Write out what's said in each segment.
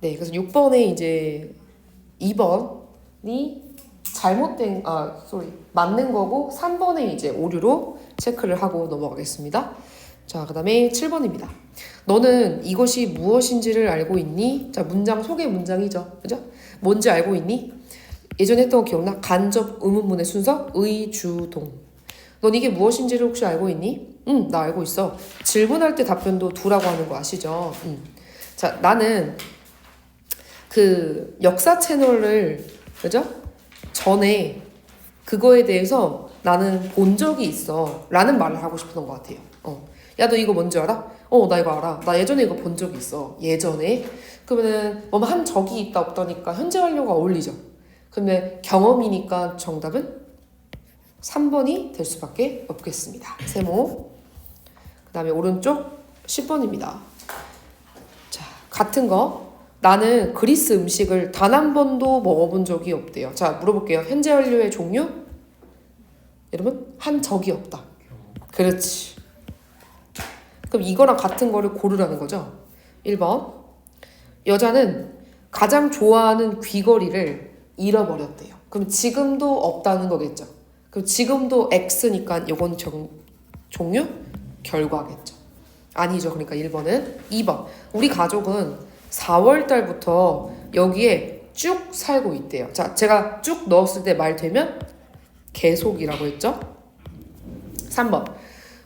네, 그래서 6번에 이제 2번이 잘못된 아, 쏘리. 맞는 거고 3번에 이제 오류로 체크를 하고 넘어가겠습니다. 자, 그 다음에 7번입니다. 너는 이것이 무엇인지를 알고 있니? 자, 문장 소개 문장이죠. 그죠? 뭔지 알고 있니? 예전에 했던 거 기억나? 간접 의문문의 순서 의 주 동. 넌 이게 무엇인지를 혹시 알고 있니? 응, 나 알고 있어. 질문할 때 답변도 두라고 하는 거 아시죠? 응. 자, 나는 그 역사 채널을 그죠? 전에 그거에 대해서 나는 본 적이 있어. 라는 말을 하고 싶었던 것 같아요. 어. 야, 너 이거 뭔지 알아? 어, 나 이거 알아. 나 예전에 이거 본 적이 있어. 예전에. 그러면은 뭐한 적이 있다 없다니까 현재 완료가 어울리죠. 근데 경험이니까 정답은 3번이 될 수밖에 없겠습니다. 세모. 그 다음에 오른쪽 10번입니다. 자, 같은 거. 나는 그리스 음식을 단 한 번도 먹어본 적이 없대요. 자, 물어볼게요. 현재 완료의 종류? 여러분, 한 적이 없다. 그렇지. 그럼 이거랑 같은 거를 고르라는 거죠. 1번. 여자는 가장 좋아하는 귀걸이를 잃어버렸대요. 그럼 지금도 없다는 거겠죠. 그럼 지금도 X니까 이건 정, 종류? 결과겠죠. 아니죠. 그러니까 1번은 2번. 우리 가족은 4월 달부터 여기에 쭉 살고 있대요. 자, 제가 쭉 넣었을 때 말 되면 계속이라고 했죠. 3번.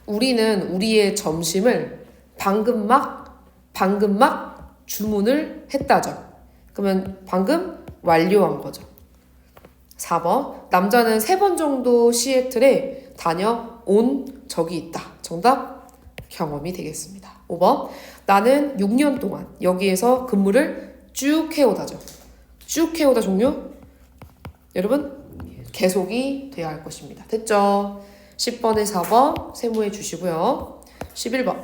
우리는 우리의 점심을 방금 막 방금 막 주문을 했다죠. 그러면 방금 완료한 거죠. 4번. 남자는 3번 정도 시애틀에 다녀온 적이 있다. 정답 경험이 되겠습니다. 5번. 나는 6년 동안 여기에서 근무를 쭉 해오다죠. 쭉 해오다 종류? 여러분 계속이 돼야 할 것입니다. 됐죠? 10번에 4번 세모해 주시고요. 11번.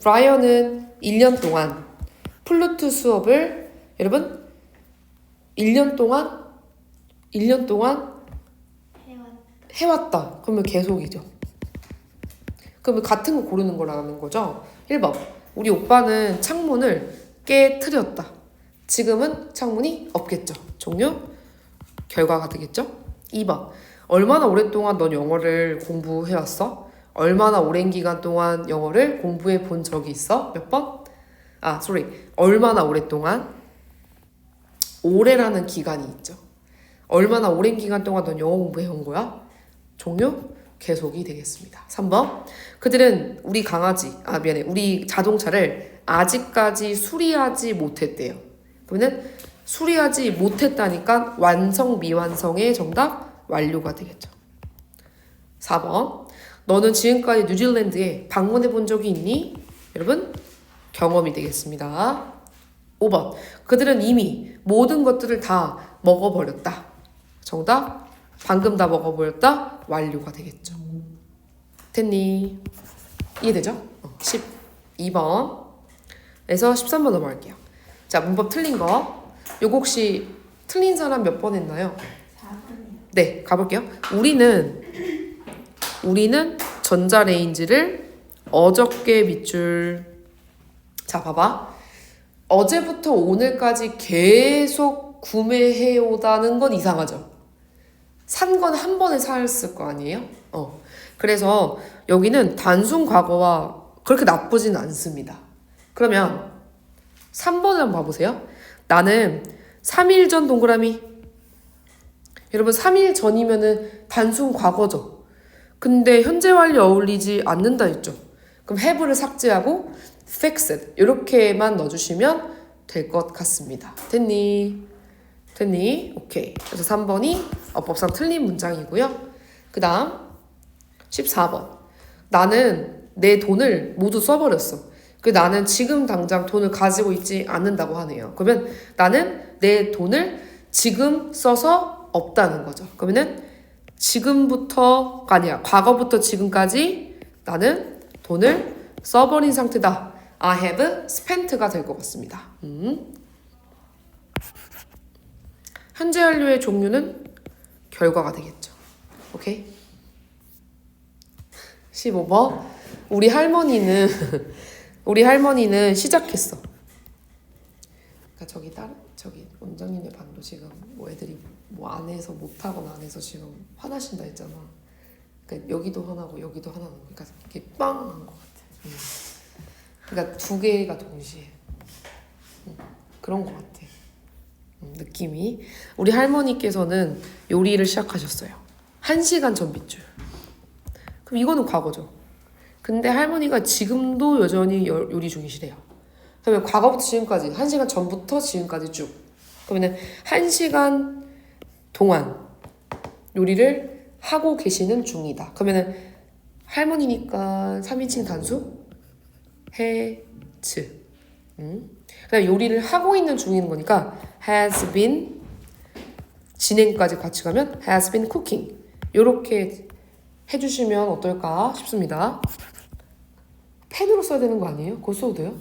브라이언은 1년 동안 플루트 수업을 여러분 1년 동안 1년 동안 해왔 해왔다. 그러면 계속이죠. 그러면 같은 거 고르는 거라는 거죠. 1번. 우리 오빠는 창문을 깨트렸다. 지금은 창문이 없겠죠. 종료? 결과가 되겠죠? 2번. 얼마나 오랫동안 넌 영어를 공부해왔어? 얼마나 오랜 기간 동안 영어를 공부해 본 적이 있어? 몇 번? 아, sorry. 얼마나 오랫동안? 오래라는 기간이 있죠. 얼마나 오랜 기간 동안 넌 영어 공부해 온 거야? 종료? 계속이 되겠습니다. 3번. 그들은 우리 강아지, 아, 미안해. 우리 자동차를 아직까지 수리하지 못했대요. 그러면 수리하지 못했다니까 완성 미완성의 정답 완료가 되겠죠. 4번. 너는 지금까지 뉴질랜드에 방문해 본 적이 있니? 여러분, 경험이 되겠습니다. 5번. 그들은 이미 모든 것들을 다 먹어버렸다. 정답. 방금 다 먹어버렸다. 완료가 되겠죠. 됐니? 이해되죠? 어, 12번. 에서 13번 넘어갈게요. 자, 문법 틀린 거. 요거 혹시 틀린 사람 몇 번 했나요? 4번이요. 네, 가볼게요. 우리는 우리는 전자레인지를 어저께 밑줄 자, 봐봐. 어제부터 오늘까지 계속 구매해 오다는 건 이상하죠. 산 건 한 번에 샀을 거 아니에요? 어. 그래서 여기는 단순 과거와 그렇게 나쁘진 않습니다. 그러면 3번을 한번 봐보세요. 나는 3일 전 동그라미 여러분 3일 전이면은 단순 과거죠. 근데 현재 완료 어울리지 않는다 했죠. 그럼 have를 삭제하고 fixed 이렇게만 넣어주시면 될 것 같습니다. 됐니? 됐니? 오케이. 그래서 3번이 어법상 틀린 문장이고요. 그 다음 14번. 나는 내 돈을 모두 써버렸어. 그 나는 지금 당장 돈을 가지고 있지 않는다고 하네요. 그러면 나는 내 돈을 지금 써서 없다는 거죠. 그러면은 지금부터가 아니야. 과거부터 지금까지 나는 돈을 써버린 상태다. I have spent가 될 것 같습니다. 음. 현재 완료의 종류는 결과가 되겠죠. 오케이? 15번. 우리 할머니는 우리 할머니는 시작했어. 그러니까 저기 다른 저기 원장님의 반도 지금 뭐 애들이 뭐 안에서 못하거나 안에서 지금 화나신다 했잖아. 그러니까 여기도 화나고 여기도 거. 그러니까 이게 빵 한 것 같아. 음. 그러니까 두 개가 동시에 음, 그런 것 같아. 음, 느낌이 우리 할머니께서는 요리를 시작하셨어요. 한 시간 전 밑줄. 그럼 이거는 과거죠. 근데 할머니가 지금도 여전히 요- 요리 중이시래요. 그러면 과거부터 지금까지 한 시간 전부터 지금까지 쭉. 그러면은 한 시간 동안 요리를 하고 계시는 중이다. 그러면은 할머니니까 3인칭 단수 해츠. 음. 그다음 요리를 하고 있는 중인 거니까 has been 진행까지 같이 가면 has been cooking. 요렇게 해주시면 어떨까 싶습니다. 펜으로 써야 되는 거 아니에요? 그거 써도 돼요?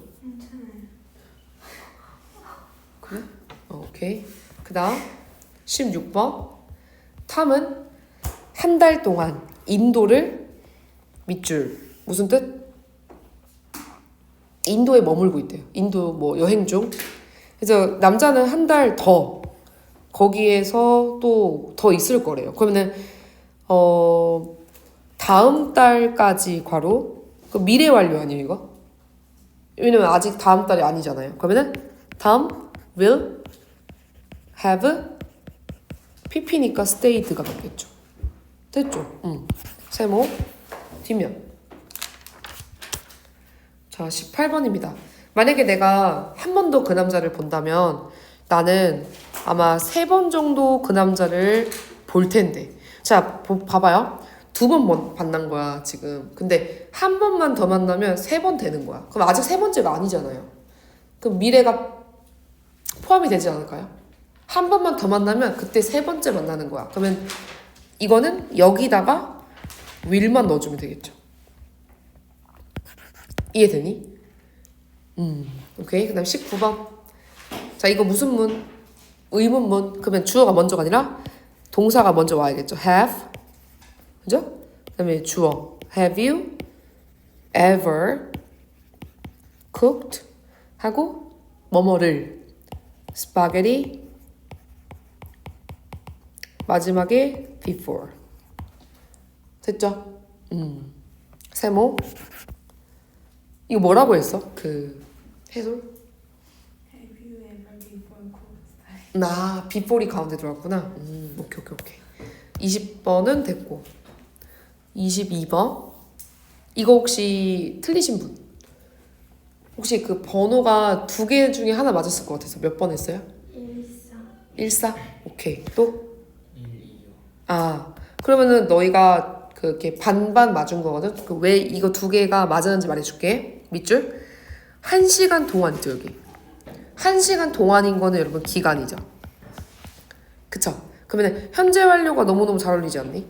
그래? 어, 오케이. 그 다음 16번 탐은 한 달 동안 인도를 밑줄 무슨 뜻? 인도에 머물고 있대요. 인도 뭐 여행 중. 그래서 남자는 한 달 더 거기에서 또 더 있을 거래요. 그러면은 어 다음 달까지 괄호 그 미래 완료 아니에요 이거? 왜냐면 아직 다음 달이 아니잖아요. 그러면은 다음 will have pp니까 stayed가 맞겠죠. 됐죠? 응. 세모 뒷면. 자, 18번입니다. 만약에 내가 한 번 더 그 남자를 본다면 나는 아마 세 번 정도 그 남자를 볼 텐데. 자, 보- 봐봐요. 두 번 만난 거야, 지금. 근데 한 번만 더 만나면 세 번 되는 거야. 그럼 아직 세 번째가 아니잖아요. 그럼 미래가 포함이 되지 않을까요? 한 번만 더 만나면 그때 세 번째 만나는 거야. 그러면 이거는 여기다가 will만 넣어주면 되겠죠. 이해되니? 음, 오케이. 그 다음 19번. 자, 이거 무슨 문? 의문문. 그러면 주어가 먼저가 아니라 동사가 먼저 와야겠죠. have. 그죠? 그 다음에 주어. have you ever cooked? 하고 뭐뭐를 스파게티 마지막에 before 됐죠? 음 세모 이거 뭐라고 했어? 그 해솔? 나 before이 가운데 들어왔구나 음 오케이 오케이 오케이 20번은 됐고 22번 이거 혹시 틀리신 분? 혹시 그 번호가 두 개 중에 하나 맞았을 것 같아서 몇 번 했어요? 일상. 14? 오케이 또? 1, 2요. 아 그러면은 너희가 그렇게 반반 맞은 거거든. 그 왜 이거 두 개가 맞았는지 말해줄게. 밑줄 한 시간 동안 있죠 여기. 한 시간 동안인 거는 여러분 기간이죠. 그쵸? 그러면 현재 완료가 너무너무 잘 어울리지 않니?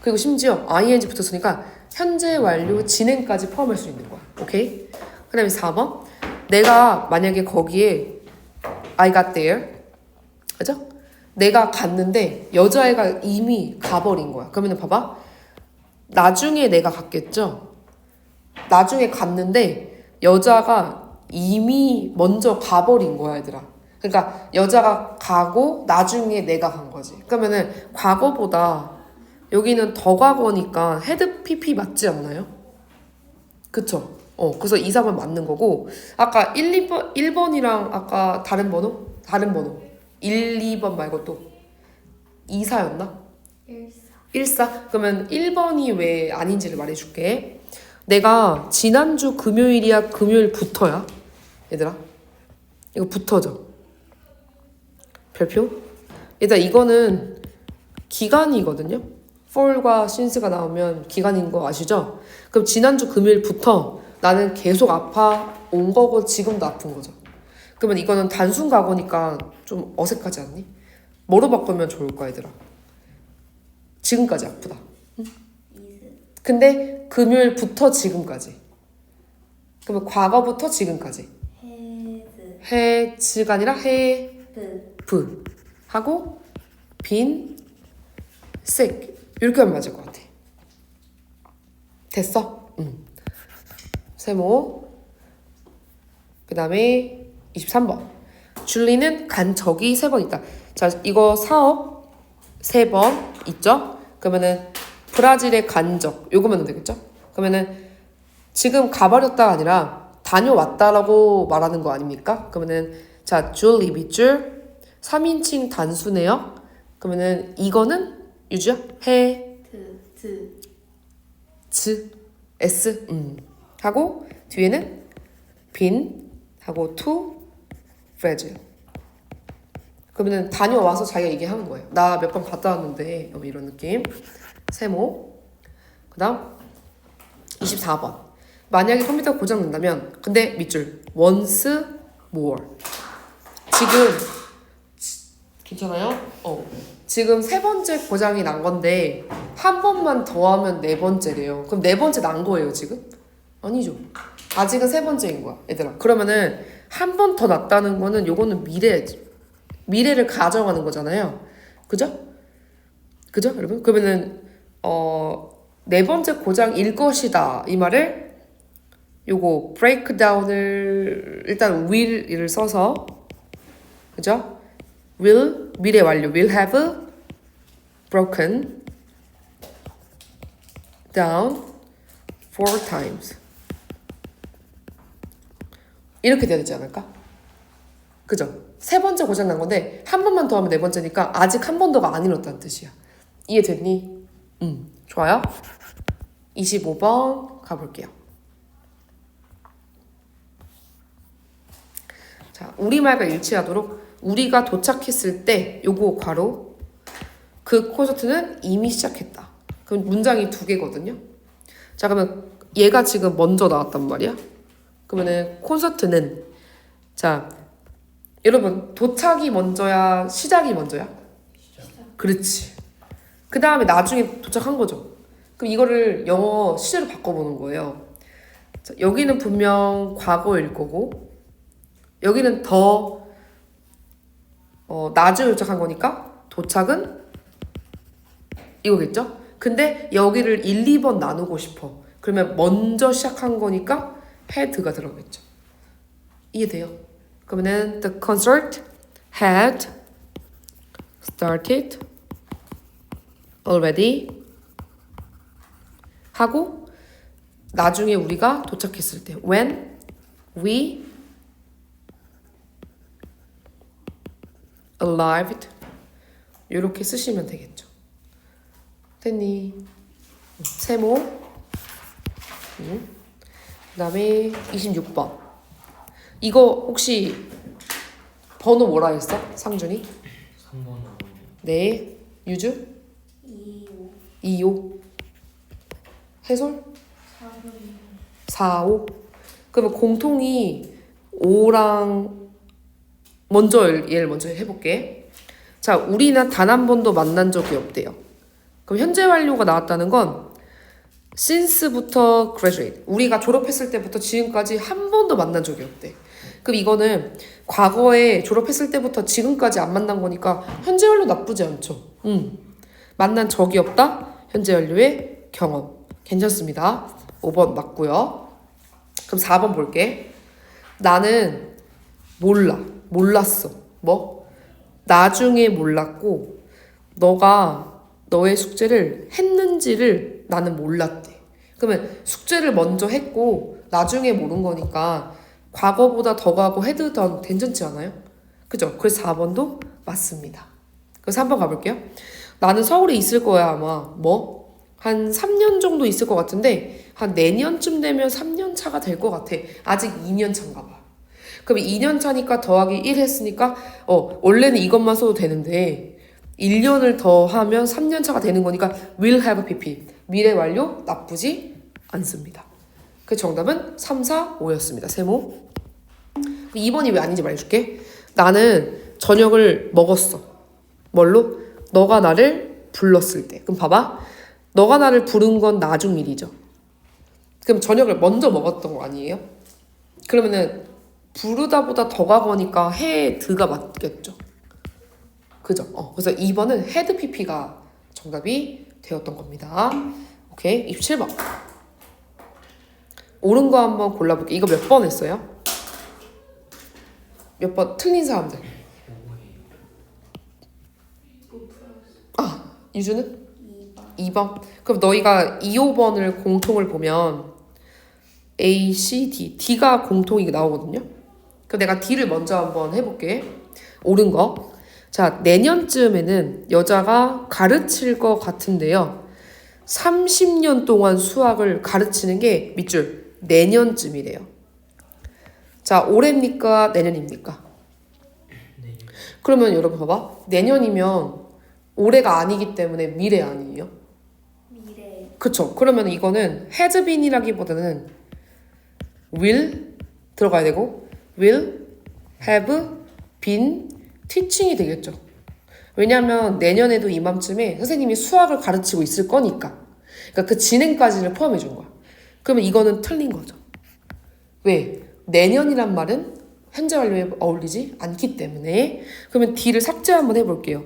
그리고 심지어 ing 붙었으니까 현재 완료 진행까지 포함할 수 있는 거야. 오케이? 그 다음에 4번 내가 만약에 거기에 I got there 그죠? 내가 갔는데 여자애가 이미 가버린 거야. 그러면 봐봐. 나중에 내가 갔겠죠? 나중에 갔는데 여자가 이미 먼저 가버린 거야, 얘들아. 그러니까 여자가 가고 나중에 내가 간 거지. 그러면은 과거보다 여기는 더 과거니까 헤드 PP 맞지 않나요? 그쵸? 어, 그래서 2, 3은 맞는 거고 아까 1, 2번, 1번이랑 아까 다른 번호? 다른 번호. 1, 2번 말고 또 2, 4였나? 일상. 1, 4? 그러면 1번이 왜 아닌지를 말해줄게. 내가 지난주 금요일이야, 금요일부터야? 얘들아. 이거 붙어져. 별표? 얘들아, 이거는 기간이거든요? for과 since가 나오면 기간인 거 아시죠? 그럼 지난주 금요일부터 나는 계속 아파 온 거고 지금도 아픈 거죠. 그러면 이거는 단순 과거니까 좀 어색하지 않니? 뭐로 바꾸면 좋을까, 얘들아? 지금까지 아프다. 이즈. 근데 금요일부터 지금까지. 그러면 과거부터 지금까지. 헤드. 해즈가 아니라 해브 브. 하고 빈 sick 이렇게 하면 맞을 것 같아. 됐어? 응. 세모. 그 다음에 23번. 줄리는 간 적이 세 번 있다. 자, 이거 사업 세 번 있죠? 그러면은 브라질에 간 적, 요거면 되겠죠? 그러면은 지금 가버렸다가 아니라 다녀왔다라고 말하는 거 아닙니까? 그러면은 자, 줄리 밑줄 3인칭 단수네요. 그러면은 이거는 유주야? 해, 트, 트. 즈, s, 음. 하고 뒤에는 빈 하고 투, 프레즈. 그러면은 다녀와서 자기가 얘기하는 거예요. 나 몇 번 갔다 왔는데 뭐 이런 느낌. 세모. 그 다음 24번. 만약에 컴퓨터 고장 난다면 근데 밑줄 once more. 지금 지- 괜찮아요? 어. 지금 세 번째 고장이 난 건데 한 번만 더 하면 네 번째래요. 그럼 네 번째 난 거예요, 지금? 아니죠. 아직은 세 번째인 거야, 얘들아. 그러면은 한 번 더 났다는 거는 요거는 미래 미래를 가정하는 거잖아요. 그죠? 그죠, 여러분? 그러면은 어, 네 번째 고장일 것이다. 이 말을 요거 브레이크다운을 일단 will을 써서 그죠? will 미래 완료 will have broken down four times 이렇게 돼야 되지 않을까? 그죠? 세 번째 고장 난 건데 한 번만 더 하면 네 번째니까 아직 한 번 더가 안 일었다는 뜻이야. 이해됐니? 음, 좋아요. 25번 가볼게요. 자, 우리말과 일치하도록 우리가 도착했을 때 요거 괄호 그 콘서트는 이미 시작했다. 그럼 문장이 두 개거든요. 자, 그러면 얘가 지금 먼저 나왔단 말이야. 그러면은 콘서트는 자, 여러분 도착이 먼저야, 시작이 먼저야? 그렇지. 그 다음에 나중에 도착한 거죠. 그럼 이거를 영어 시제로 바꿔보는 거예요. 자, 여기는 분명 과거일 거고, 여기는 더, 어, 나중에 도착한 거니까, 도착은 이거겠죠? 근데 여기를 1, 2번 나누고 싶어. 그러면 먼저 시작한 거니까, had가 들어가겠죠. 이해돼요? 그러면은, the concert had started already 하고 나중에 우리가 도착했을 때 when we arrived 이렇게 쓰시면 되겠죠. 됐니? 세모 음. 그다음에 26번 이거 혹시 번호 뭐라 했어? 상준이? 3번 네 유주? 2, 5, 2, 5 해솔? 4번. 4, 5 그러면 공통이 5랑 먼저 얘를 먼저 해볼게. 자 우리는 단 한 번도 만난 적이 없대요. 그럼 현재 완료가 나왔다는 건 since부터 graduate. 우리가 졸업했을 때부터 지금까지 한 번도 만난 적이 없대. 그럼 이거는 과거에 졸업했을 때부터 지금까지 안 만난 거니까 현재 완료 나쁘지 않죠. 음. 만난 적이 없다 현재 완료의 경험 괜찮습니다 5번 맞고요 그럼 4번 볼게 나는 몰라 몰랐어 뭐 나중에 몰랐고 너가 너의 숙제를 했는지를 나는 몰랐대. 그러면 숙제를 먼저 했고 나중에 모른 거니까 과거보다 더 가고 헤드 던 괜찮지 않아요? 그죠? 그래서 4번도 맞습니다. 그래서 3번 가볼게요. 나는 서울에 있을 거야 아마 뭐? 한 3년 정도 있을 것 같은데 한 내년쯤 되면 3년 차가 될 것 같아. 아직 2년 차인가 봐. 그럼 2년 차니까 더하기 1 했으니까 어 원래는 이것만 써도 되는데 1년을 더 하면 3년 차가 되는 거니까 will have pp 미래 완료 나쁘지 않습니다. 그 정답은 3, 4, 5였습니다. 세모. 2번이 왜 아닌지 말해줄게. 나는 저녁을 먹었어. 뭘로? 너가 나를 불렀을 때. 그럼 봐봐. 너가 나를 부른 건 나중 일이죠. 그럼 저녁을 먼저 먹었던 거 아니에요? 그러면은 부르다보다 더 가 거니까 해 드가 맞겠죠. 그죠? 어, 그래서 2번은 헤드 PP가 정답이 되었던 겁니다. 오케이, 27번. 옳은 거 한번 골라볼게요. 이거 몇 번 했어요? 몇 번 틀린 사람들. 아, 유주는? 2번 2번. 그럼 너희가 2, 5번을 공통을 보면 A, C, D. D가 공통이 나오거든요. 그럼 내가 D를 먼저 한번 해볼게. 옳은 거. 자, 내년쯤에는 여자가 가르칠 것 같은데요. 30년 동안 수학을 가르치는 게 밑줄 내년쯤이래요. 자, 올해입니까? 내년입니까? 그러면 여러분 봐봐. 내년이면 올해가 아니기 때문에 미래 아니에요? 미래 그쵸. 그러면 이거는 has been이라기보다는 will 들어가야 되고 will have been teaching이 되겠죠. 왜냐하면 내년에도 이맘쯤에 선생님이 수학을 가르치고 있을 거니까. 그러니까 그 진행까지를 포함해 준 거야. 그러면 이거는 틀린 거죠. 왜? 내년이란 말은 현재 완료에 어울리지 않기 때문에 그러면 D를 삭제 한번 해볼게요.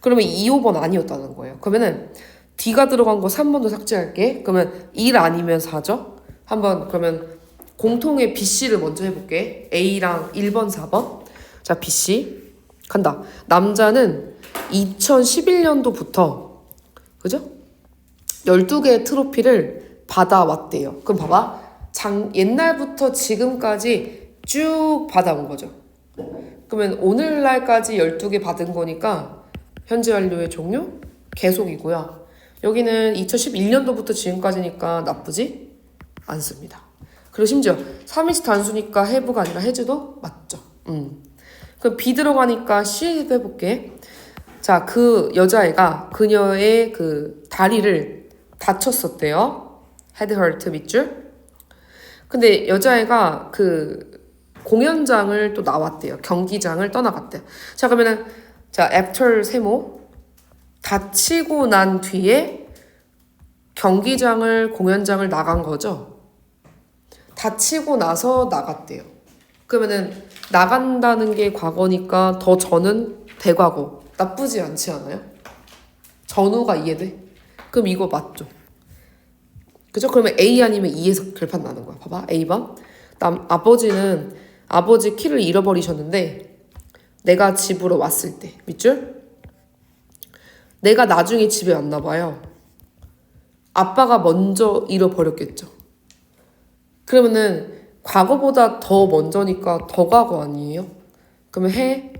그러면 2, 5번 아니었다는 거예요. 그러면은 D가 들어간 거 3번도 삭제할게. 그러면 1 아니면 4죠? 한번 그러면 공통의 BC를 먼저 해볼게. A랑 1번, 4번. 자, BC. 간다. 남자는 2011년도부터, 그죠? 12개의 트로피를 받아왔대요. 그럼 봐봐. 장, 옛날부터 지금까지 쭉 받아온 거죠. 그러면 오늘날까지 12개 받은 거니까 현재 완료의 종료 계속이고요. 여기는 2011년도부터 지금까지니까 나쁘지 않습니다. 그리고 심지어 3인칭 단수니까 해부가 아니라 해주도 맞죠. 음. 그럼 B 들어가니까 C도 해볼게. 자, 그 여자애가 그녀의 그 다리를 다쳤었대요. 헤드 헐트 밑줄. 근데 여자애가 그 공연장을 또 나왔대요. 경기장을 떠나갔대요. 자, 그러면은 자, after 세모 다치고 난 뒤에 경기장을 공연장을 나간 거죠. 다치고 나서 나갔대요. 그러면은 나간다는 게 과거니까 더 전은 대과거 나쁘지 않지 않아요? 전후가 이해돼? 그럼 이거 맞죠? 그죠? 그러면 A 아니면 E에서 결판 나는 거야. 봐봐. A번. 남, 아버지는 아버지 키를 잃어버리셨는데 내가 집으로 왔을 때 밑줄? 내가 나중에 집에 왔나 봐요. 아빠가 먼저 잃어버렸겠죠. 그러면은 과거보다 더 먼저니까 더 과거 아니에요? 그러면 해,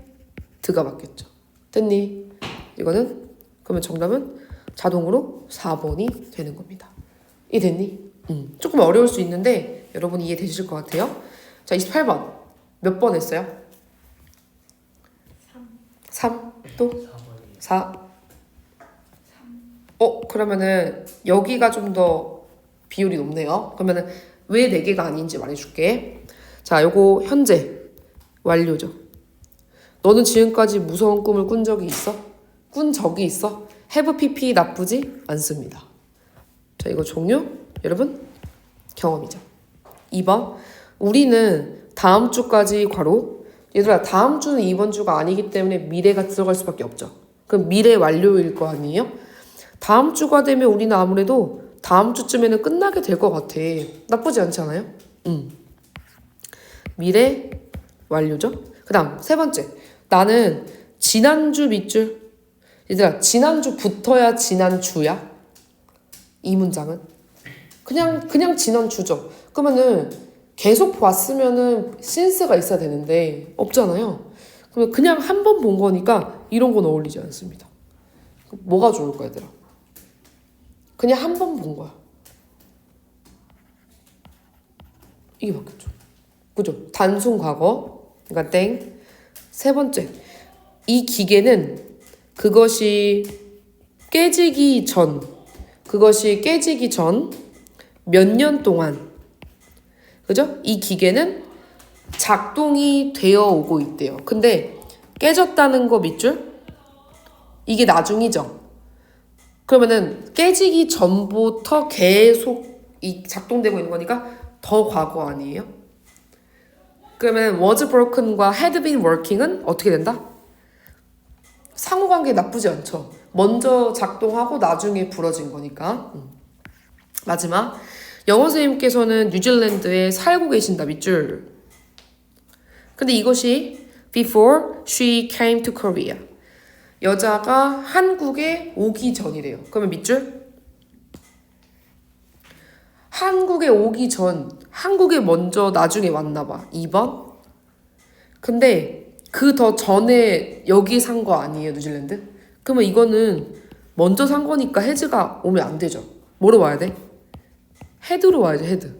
드가 맞겠죠. 됐니? 이거는 그러면 정답은 자동으로 4번이 되는 겁니다. 이해됐니? 음. 조금 어려울 수 있는데 여러분 이해되실 것 같아요. 자, 28번. 몇 번 했어요? 3. 또? 4. 어, 그러면은 여기가 좀 더 비율이 높네요. 그러면은 왜 4개가 아닌지 말해줄게. 자, 요거 현재 완료죠. 너는 지금까지 무서운 꿈을 꾼 적이 있어? 꾼 적이 있어? have pp 나쁘지 않습니다. 자, 이거 종료? 여러분, 경험이죠. 2번. 우리는 다음 주까지 괄호. 얘들아, 다음 주는 이번 주가 아니기 때문에 미래가 들어갈 수밖에 없죠. 그럼 미래 완료일 거 아니에요? 다음 주가 되면 우리는 아무래도 다음 주쯤에는 끝나게 될 것 같아. 나쁘지 않지 않아요? 음. 미래 완료죠? 그 다음, 세 번째. 나는 지난주 밑줄. 얘들아, 지난주부터야 지난주야? 이 문장은? 그냥, 그냥 지난주죠. 그러면은 계속 봤으면은 신스가 있어야 되는데, 없잖아요. 그러면 그냥 한 번 본 거니까 이런 건 어울리지 않습니다. 뭐가 좋을까, 얘들아? 그냥 한 번 본 거야. 이게 맞겠죠. 그죠? 단순 과거. 그러니까 땡. 세 번째. 이 기계는 그것이 깨지기 전, 그것이 깨지기 전 몇 년 동안, 그죠? 이 기계는 작동이 되어 오고 있대요. 근데 깨졌다는 거 밑줄? 이게 나중이죠. 그러면은 깨지기 전부터 계속 이 작동되고 있는 거니까 더 과거 아니에요? 그러면 was broken과 had been working은 어떻게 된다? 상호관계 나쁘지 않죠. 먼저 작동하고 나중에 부러진 거니까. 음. 마지막 영어 선생님께서는 뉴질랜드에 살고 계신다 밑줄. 근데 이것이 before she came to Korea. 여자가 한국에 오기 전이래요. 그러면 밑줄? 한국에 오기 전, 한국에 먼저 나중에 왔나 봐. 2번? 근데 그 더 전에 여기 산 거 아니에요, 뉴질랜드? 그러면 이거는 먼저 산 거니까 헤즈가 오면 안 되죠. 뭐로 와야 돼? 헤드로 와야지, 헤드.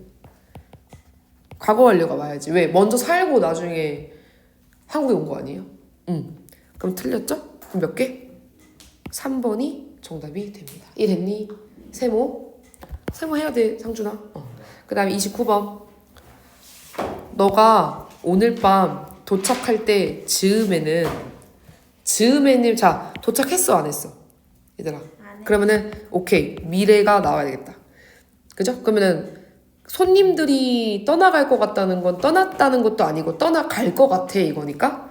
과거 완료가 와야지. 왜? 먼저 살고 나중에 한국에 온 거 아니에요? 응. 그럼 틀렸죠? 그럼 몇 개? 3번이 정답이 됩니다. 이 됐니? 세모? 세모 해야 돼, 상준아. 어. 그 다음에 29번. 너가 오늘 밤 도착할 때 즈음에는 즈음에는 자 도착했어 안 했어 얘들아 그러면은 오케이 미래가 나와야 되겠다 그죠? 그러면은 손님들이 떠나갈 것 같다는 건 떠났다는 것도 아니고 떠나갈 것 같아 이거니까?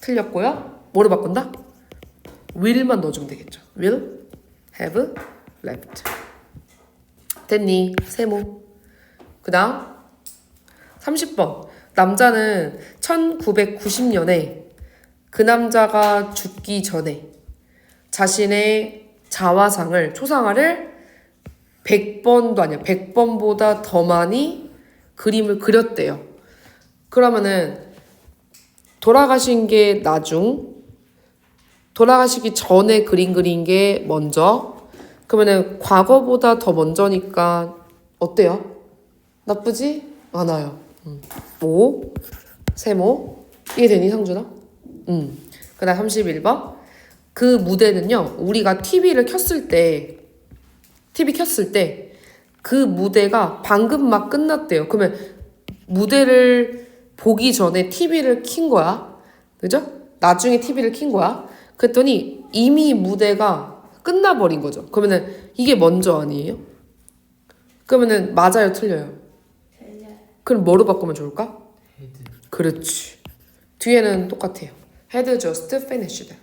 틀렸고요. 뭐로 바꾼다? will만 넣어주면 되겠죠. will have left. 됐니? 세모. 그 다음 30번. 남자는 1990년에 그 남자가 죽기 전에 자신의 자화상을 초상화를 100번도 아니야 100번보다 더 많이 그림을 그렸대요 그러면은 돌아가신 게 나중 돌아가시기 전에 그림 그린 게 먼저 그러면은 과거보다 더 먼저니까 어때요? 나쁘지 않아요. 음. 오, 세모. 이해되니, 상준아? 음. 그 다음 31번. 그 무대는요, 우리가 TV를 켰을 때, TV 켰을 때, 그 무대가 방금 막 끝났대요. 그러면 무대를 보기 전에 TV를 킨 거야. 그죠? 나중에 TV를 킨 거야. 그랬더니 이미 무대가 끝나버린 거죠. 그러면은 이게 먼저 아니에요? 그러면은 맞아요, 틀려요? 틀려 그럼 뭐로 바꾸면 좋을까? 헤드 그렇지. 뒤에는 똑같아요. Had just finished.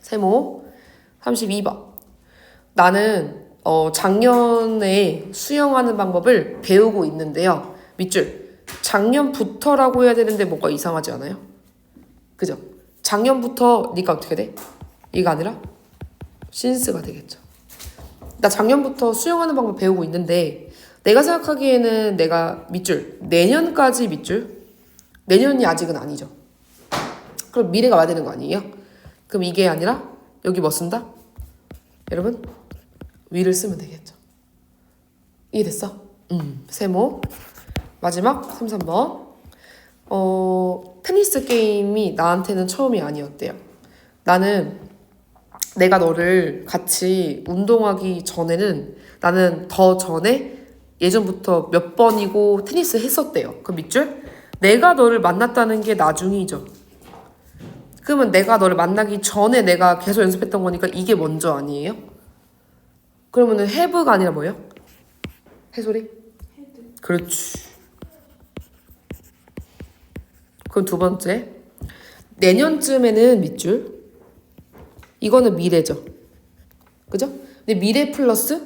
세모 32번. 나는 어, 작년에 수영하는 방법을 배우고 있는데요. 밑줄. 작년부터라고 해야 되는데 뭔가 이상하지 않아요? 그죠? 작년부터 니가 어떻게 돼? 이가 아니라 신스가 되겠죠. 나 작년부터 수영하는 방법 배우고 있는데 내가 생각하기에는 내가 밑줄 내년까지 밑줄 내년이 아직은 아니죠. 그럼 미래가 와야 되는 거 아니에요? 그럼 이게 아니라 여기 뭐 쓴다? 여러분 위를 쓰면 되겠죠. 이해됐어? 음 세모 마지막 3, 3번 어 테니스 게임이 나한테는 처음이 아니었대요. 나는 내가 너를 같이 운동하기 전에는 나는 더 전에 예전부터 몇 번이고 테니스 했었대요. 그 밑줄? 내가 너를 만났다는 게 나중이죠. 그러면 내가 너를 만나기 전에 내가 계속 연습했던 거니까 이게 먼저 아니에요? 그러면은 have가 아니라 뭐예요? 해소리? 그렇지. 그럼 두 번째. 내년쯤에는 밑줄. 이거는 미래죠. 그죠? 근데 미래 플러스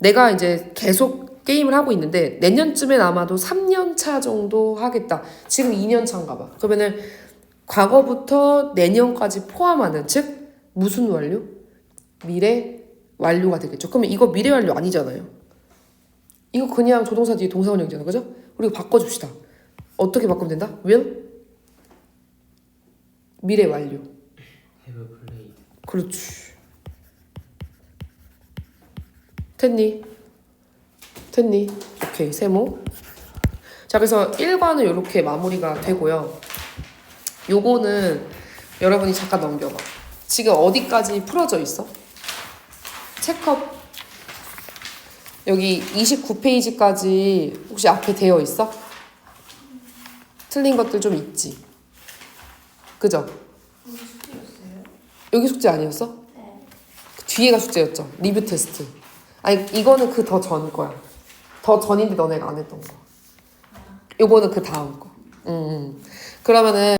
내가 이제 계속 게임을 하고 있는데 내년쯤엔 아마도 3년 차 정도 하겠다. 지금 2년 차인가 봐. 그러면은 과거부터 내년까지 포함하는 즉 무슨 완료? 미래 완료가 되겠죠. 그러면 이거 미래 완료 아니잖아요. 이거 그냥 조동사 뒤에 동사 원형이잖아. 그죠? 우리 바꿔줍시다. 어떻게 바꾸면 된다? will? 미래 완료. 그렇지. 됐니? 됐니? 오케이, 세모. 자, 그래서 1과는 이렇게 마무리가 되고요. 요거는 여러분이 잠깐 넘겨봐. 지금 어디까지 풀어져 있어? 체크업. 여기 29페이지까지 혹시 앞에 되어 있어? 틀린 것들 좀 있지? 그죠? 여기 숙제 아니었어? 네 그 뒤에가 숙제였죠. 리뷰 테스트. 아니 이거는 그 더 전 거야. 더 전인데 너네가 안 했던 거. 요거는 그 다음 거. 음. 음. 그러면은